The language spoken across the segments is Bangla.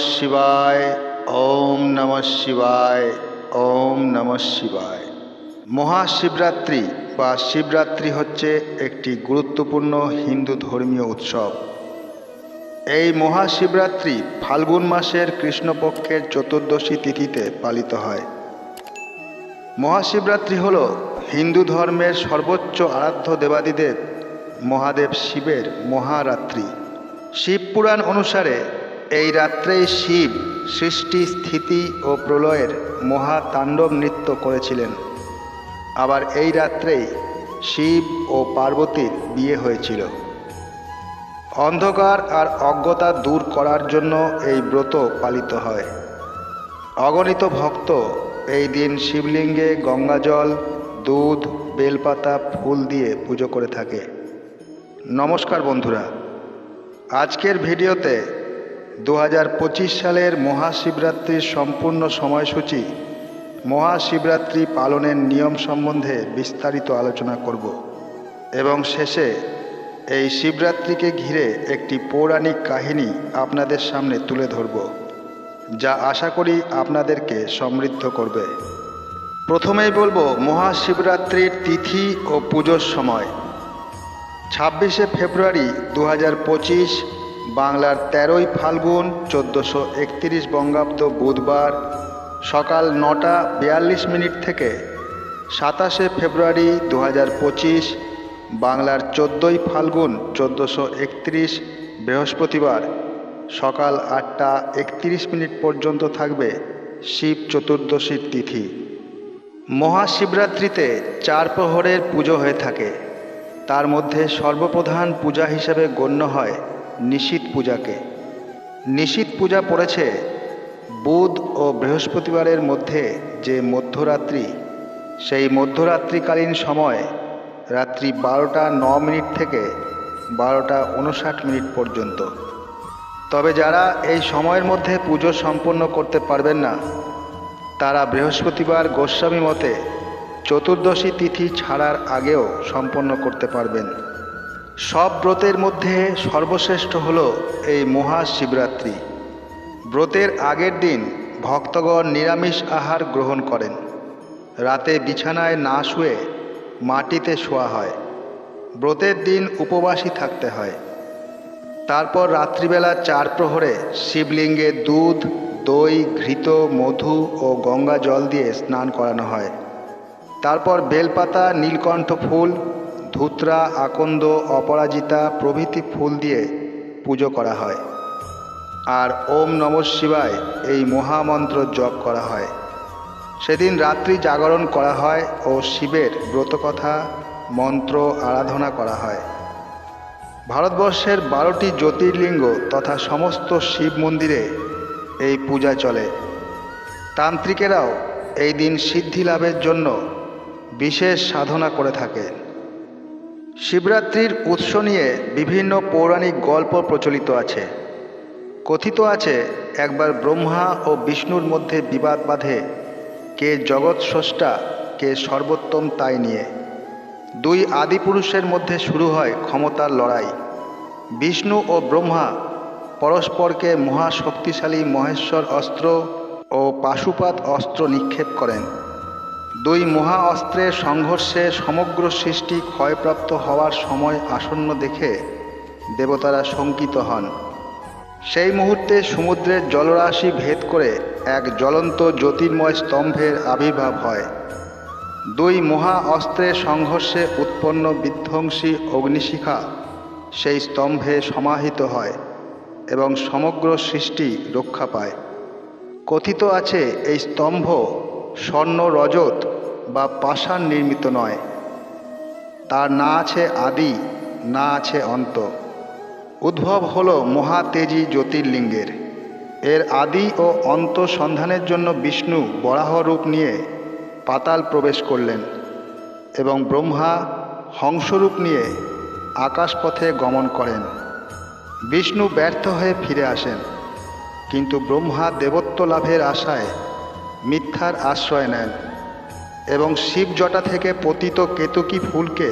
শিবায়, ওম নমঃ শিবায়, ওম নমঃ শিবায়। মহাশিবরাত্রি বা শিবরাত্রি হচ্ছে একটি গুরুত্বপূর্ণ হিন্দু ধর্মীয় উৎসব। এই মহাশিবরাত্রি ফাল্গুন মাসের কৃষ্ণপক্ষের চতুর্দশী তিথিতে পালিত হয়। মহাশিবরাত্রি হল হিন্দু ধর্মের সর্বোচ্চ আরাধ্য দেবাদিদেব মহাদেব শিবের মহারাত্রি। শিব পুরাণ অনুসারে এই রাত্রেই শিব সৃষ্টি, স্থিতি ও প্রলয়ের মহাতাণ্ডব নৃত্য করেছিলেন। আবার এই রাত্রেই শিব ও পার্বতীর বিয়ে হয়েছিল। অন্ধকার আর অজ্ঞতা দূর করার জন্য এই ব্রত পালিত হয়। অগণিত ভক্ত এই দিন শিবলিঙ্গে গঙ্গাজল, দুধ, বেলপাতা, ফুল দিয়ে পুজো করে থাকে। নমস্কার বন্ধুরা। আজকের ভিডিওতে দু হাজার পঁচিশ সালের মহাশিবরাত্রির সম্পূর্ণ সময়সূচি মহাশিবরাত্রি পালনের নিয়ম সম্বন্ধে বিস্তারিত আলোচনা করব এবং শেষে এই শিবরাত্রিকে ঘিরে একটি পৌরাণিক কাহিনী আপনাদের সামনে তুলে ধরব, যা আশা করি আপনাদেরকে সমৃদ্ধ করবে। প্রথমেই বলব, মহাশিবরাত্রির তিথি ও পুজোর সময়। ছাব্বিশে ফেব্রুয়ারি দু হাজার পঁচিশ বাংলার তেরোই ফাল্গুন চোদ্দোশো একত্রিশ বঙ্গাব্দ বুধবার সকাল নটা বিয়াল্লিশ মিনিট থেকে সাতাশে ফেব্রুয়ারি দু হাজার পঁচিশ, বাংলার চোদ্দোই ফাল্গুন চোদ্দোশো একত্রিশ, বৃহস্পতিবার সকাল আটটা একত্রিশ মিনিট পর্যন্ত থাকবে শিব চতুর্দশীর তিথি। মহাশিবরাত্রিতে চার প্রহরের পুজো হয়ে থাকে। তার মধ্যে সর্বপ্রধান পূজা হিসেবে গণ্য হয় নিশীত পূজাকে। নিশীত পূজা পড়েছে বুধ ও বৃহস্পতিবারের মধ্যে যে মধ্যরাত্রি, সেই মধ্যরাত্রিকালীন সময় রাত্রি বারোটা ন মিনিট থেকে বারোটা উনষাট মিনিট পর্যন্ত। তবে যারা এই সময়ের মধ্যে পুজো সম্পন্ন করতে পারবেন না, তারা বৃহস্পতিবার গোস্বামী মতে চতুর্দশী তিথি ছাড়ার আগেও সম্পন্ন করতে পারবেন। সব ব্রতের মধ্যে সর্বশ্রেষ্ঠ হল এই মহাশিবরাত্রি। ব্রতের আগের দিন ভক্তগণ নিরামিষ আহার গ্রহণ করেন। রাতে বিছানায় না শুয়ে মাটিতে শোয়া হয়। ব্রতের দিন উপবাসী থাকতে হয়। তারপর রাত্রিবেলা চার প্রহরে শিবলিঙ্গে দুধ, দই, ঘৃত, মধু ও গঙ্গা জল দিয়ে স্নান করানো হয়। তারপর বেলপাতা, নীলকণ্ঠ ফুল ধুতরা, আকন্দ, অপরাজিতা প্রভৃতি ফুল দিয়ে পুজো করা হয়। আর ওম নম শিবায় এই মহামন্ত্র জপ করা হয়। সেদিন রাত্রি জাগরণ করা হয় ও শিবের ব্রতকথা, মন্ত্র আরাধনা করা হয়। ভারতবর্ষের বারোটি জ্যোতির্লিঙ্গ তথা সমস্ত শিব মন্দিরে এই পূজা চলে। তান্ত্রিকেরাও এই দিন সিদ্ধি লাভের জন্য বিশেষ সাধনা করে থাকে। শিবরাত্রির উৎস নিয়ে বিভিন্ন পৌরাণিক গল্প প্রচলিত আছে। কথিত আছে, একবার ব্রহ্মা ও বিষ্ণুর মধ্যে বিবাদ বাঁধে, কে জগৎ স্রষ্টা, কে সর্বোত্তম তাই নিয়ে। দুই আদিপুরুষের মধ্যে শুরু হয় ক্ষমতার লড়াই। বিষ্ণু ও ব্রহ্মা পরস্পরকে মহাশক্তিশালী মহেশ্বর অস্ত্র ও পাশুপাত অস্ত্র নিক্ষেপ করেন। দুই মহা অস্ত্রের সংঘর্ষে সমগ্র সৃষ্টি ক্ষয়প্রাপ্ত হওয়ার সময় আসন্ন দেখে দেবতারা শঙ্কিত হন। সেই মুহূর্তে সমুদ্রের জলরাশি ভেদ করে এক জ্বলন্ত জ্যোতির্ময় স্তম্ভের আবির্ভাব হয়। দুই মহা অস্ত্রের সংঘর্ষে উৎপন্ন বিধ্বংসী অগ্নিশিখা সেই স্তম্ভে সমাহিত হয় এবং সমগ্র সৃষ্টি রক্ষা পায়। কথিত আছে, এই স্তম্ভ স্বর্ণ রজত বা পাষাণ নির্মিত নয়। তার না আছে আদি, না আছে অন্ত। উদ্ভব হল মহাতেজী জ্যোতির্লিঙ্গের। এর আদি ও অন্ত সন্ধানের জন্য বিষ্ণু বরাহ রূপ নিয়ে পাতাল প্রবেশ করলেন এবং ব্রহ্মা হংসরূপ নিয়ে আকাশপথে গমন করেন। বিষ্ণু ব্যর্থ হয়ে ফিরে আসেন, কিন্তু ব্রহ্মা দেবত্ব লাভের আশায় মিথ্যার আশ্রয় নেন এবং শিবজটা থেকে পতিত কেতকী ফুলকে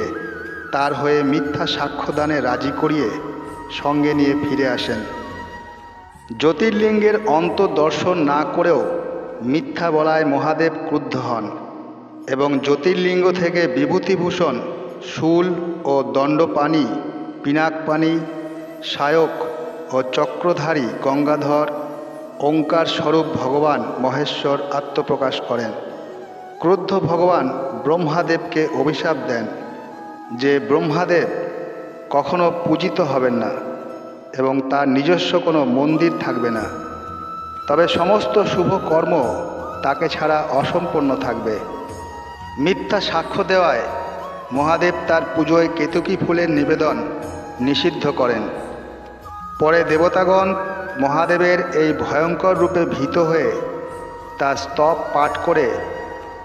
তার হয়ে মিথ্যা সাক্ষ্যদানে রাজি করিয়ে সঙ্গে নিয়ে ফিরে আসেন। জ্যোতির্লিঙ্গের অন্তর্দর্শন না করেও মিথ্যা বলায় মহাদেব ক্রুদ্ধ হন এবং জ্যোতির্লিঙ্গ থেকে বিভূতিভূষণ, শুল ও দণ্ডপাণি, পিনাকপাণি সায়ক ও চক্রধারী গঙ্গাধর ওঙ্কার স্বরূপ ভগবান মহেশ্বর আত্মপ্রকাশ করেন। ক্রুদ্ধ ভগবান ব্রহ্মাদেবকে অভিশাপ দেন যে ব্রহ্মাদেব কখনো পূজিত হবেন না এবং তার নিজস্ব কোনো মন্দির থাকবে না। তবে সমস্ত শুভ কর্ম তাকে ছাড়া অসম্পন্ন থাকবে। মিথ্যা সাক্ষ্য দেওয়ায় মহাদেব তার পুজোয় কেতুকী ফুলের নিবেদন নিষিদ্ধ করেন। পরে দেবতাগণ মহাদেবের এই ভয়ঙ্কর রূপে ভীত হয়ে তার স্তব পাঠ করে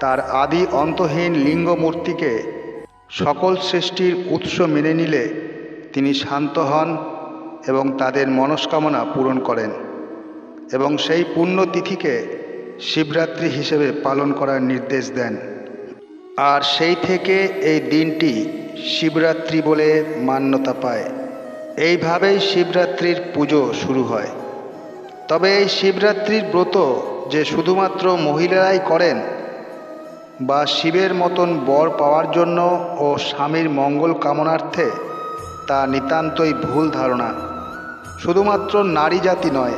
তার আদি অন্তহীন লিঙ্গ মূর্তিকে সকল সৃষ্টির উৎস মেনে নিলে তিনি শান্ত হন এবং তাদের মনস্কামনা পূরণ করেন এবং সেই পুণ্যতিথিকে শিবরাত্রি হিসেবে পালন করার নির্দেশ দেন। আর সেই থেকে এই দিনটি শিবরাত্রি বলে মান্যতা পায়। এইভাবেই শিবরাত্রির পুজো শুরু হয়। তবে এই শিবরাত্রির ব্রত যে শুধুমাত্র মহিলারাই করেন বা শিবের মতন বর পাওয়ার জন্য ও স্বামীর মঙ্গল কামনার্থে, তা নিতান্তই ভুল ধারণা। শুধুমাত্র নারী জাতি নয়,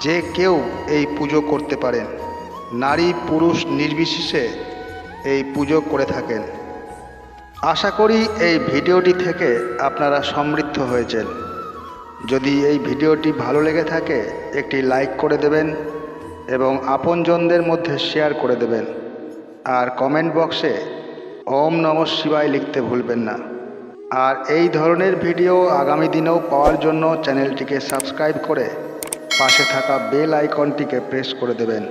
যে কেউ এই পুজো করতে পারেন। নারী পুরুষ নির্বিশেষে এই পুজো করে থাকেন। আশা করি এই ভিডিওটি থেকে আপনারা সমৃদ্ধ হয়েছেন। যদি এই ভিডিওটি ভালো লেগে থাকে, একটি লাইক করে দেবেন এবং আপনজনদের মধ্যে শেয়ার করে দেবেন। আর কমেন্ট বক্সে ওম নম শিবায় লিখতে ভুলবেন না। আর এই ধরনের ভিডিও আগামী দিনেও পাওয়ার জন্য চ্যানেলটিকে সাবস্ক্রাইব করে পাশে থাকা বেল আইকনটিকে প্রেস করে দেবেন।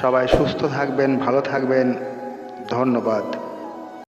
সবাই সুস্থ থাকবেন, ভালো থাকবেন। ধন্যবাদ।